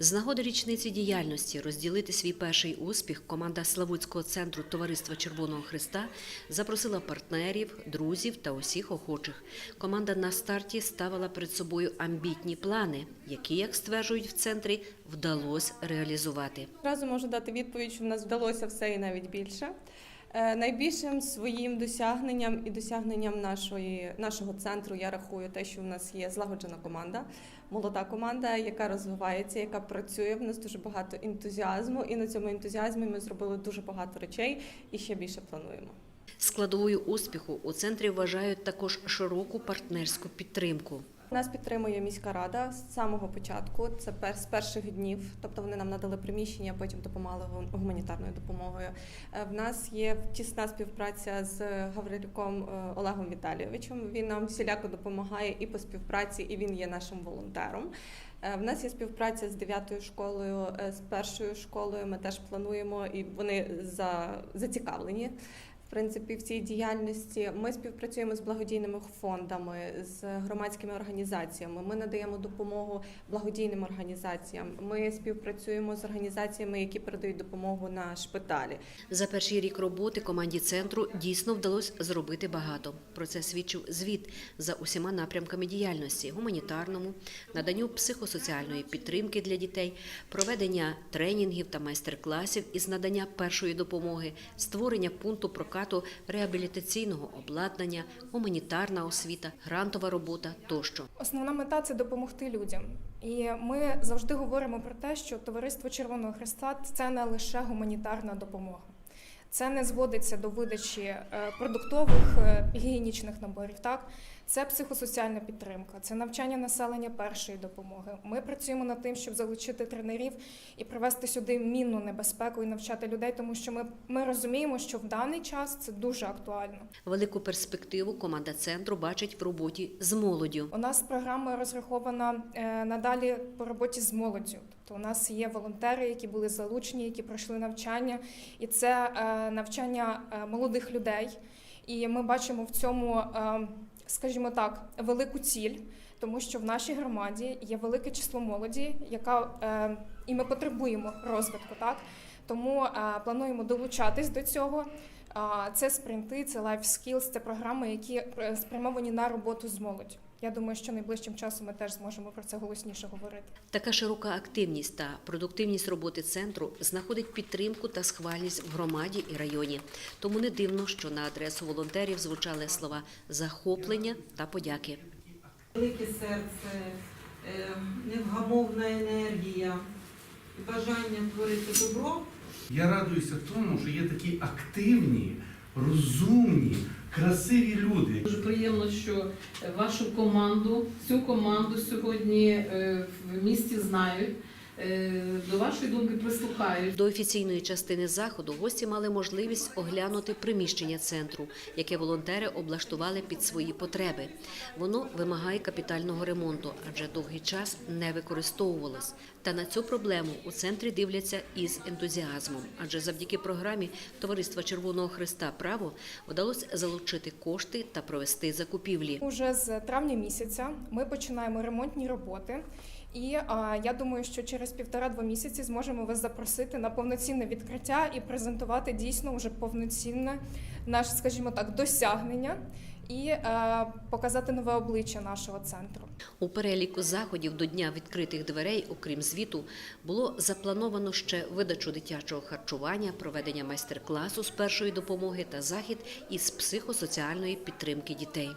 З нагоди річниці діяльності розділити свій перший успіх команда Славутського центру Товариства Червоного Христа запросила партнерів, друзів та усіх охочих. Команда на старті ставила перед собою амбітні плани, які, як стверджують в центрі, вдалося реалізувати. Одразу можу дати відповідь, що в нас вдалося все і навіть більше. Е, Найбільшим своїм досягненням і досягненням нашої, нашого центру я рахую те, що в нас є злагоджена команда, молода команда, яка розвивається, яка працює. В нас дуже багато ентузіазму, і на цьому ентузіазмі ми зробили дуже багато речей і ще більше плануємо. Складовою успіху у центрі вважають також широку партнерську підтримку. Нас підтримує міська рада з самого початку. Це пер з перших днів. Тобто вони нам надали приміщення, потім допомагали гуманітарною допомогою. Е, В нас є тісна співпраця з Гаврилюком е, Олегом Віталійовичем. Він нам всіляко допомагає і по співпраці, і він є нашим волонтером. Е, В нас є співпраця з дев'ятою школою, з першою школою. Ми теж плануємо, і вони за зацікавлені. В принципі, в цій діяльності ми співпрацюємо з благодійними фондами, з громадськими організаціями. Ми надаємо допомогу благодійним організаціям. Ми співпрацюємо з організаціями, які передають допомогу на шпиталі. За перший рік роботи команді центру дійсно вдалося зробити багато. Про це свідчив звіт за усіма напрямками діяльності: гуманітарному, наданню психосоціальної підтримки для дітей, проведення тренінгів та майстер-класів із надання першої допомоги, створення пункту прокату реабілітаційного обладнання, гуманітарна освіта, грантова робота тощо. Основна мета це допомогти людям. І ми завжди говоримо про те, що товариство Червоного Хреста це не лише гуманітарна допомога. Це не зводиться до видачі е, продуктових е, гігієнічних наборів. Так, це психосоціальна підтримка, це навчання населення першої допомоги. Ми працюємо над тим, щоб залучити тренерів і привести сюди мінну небезпеку і навчати людей, тому що ми, ми розуміємо, що в даний час це дуже актуально. Велику перспективу команда центру бачить в роботі з молоддю. У нас програма розрахована е, надалі по роботі з молоддю. Тобто у нас є волонтери, які були залучені, які пройшли навчання, і це е, навчання е, молодих людей. І ми бачимо в цьому, е, скажімо так, велику ціль, тому що в нашій громаді є велике число молоді, яка і ми потребуємо розвитку. Так тому плануємо долучатись до цього. Це спринти, це skills, це програми, які спрямовані на роботу з молоддю. Я думаю, що найближчим часом ми теж зможемо про це голосніше говорити. Така широка активність та продуктивність роботи центру знаходить підтримку та схвальність в громаді і районі. Тому не дивно, що на адресу волонтерів звучали слова захоплення та подяки. велике серце, е, невгамовна енергія, бажання творити добро. Я радуюся тому, що є такі активні, розумні, красиві люди. Дуже приємно, що вашу команду, цю команду сьогодні е, в місті знають, до вашої думки прислухають. До офіційної частини заходу гості мали можливість оглянути приміщення центру, яке волонтери облаштували під свої потреби. Воно вимагає капітального ремонту, адже довгий час не використовувалось. Та на цю проблему у центрі дивляться із ентузіазмом, адже завдяки програмі Товариства Червоного Христа Право вдалося залучити кошти та провести закупівлі. Уже з травня місяця ми починаємо ремонтні роботи. І а, я думаю, що через півтора-два місяці зможемо вас запросити на повноцінне відкриття і презентувати дійсно вже повноцінне наше, скажімо так, досягнення і е, показати нове обличчя нашого центру. У переліку заходів до дня відкритих дверей, окрім звіту, було заплановано ще видачу дитячого харчування, проведення майстер-класу з першої допомоги та захід із психосоціальної підтримки дітей.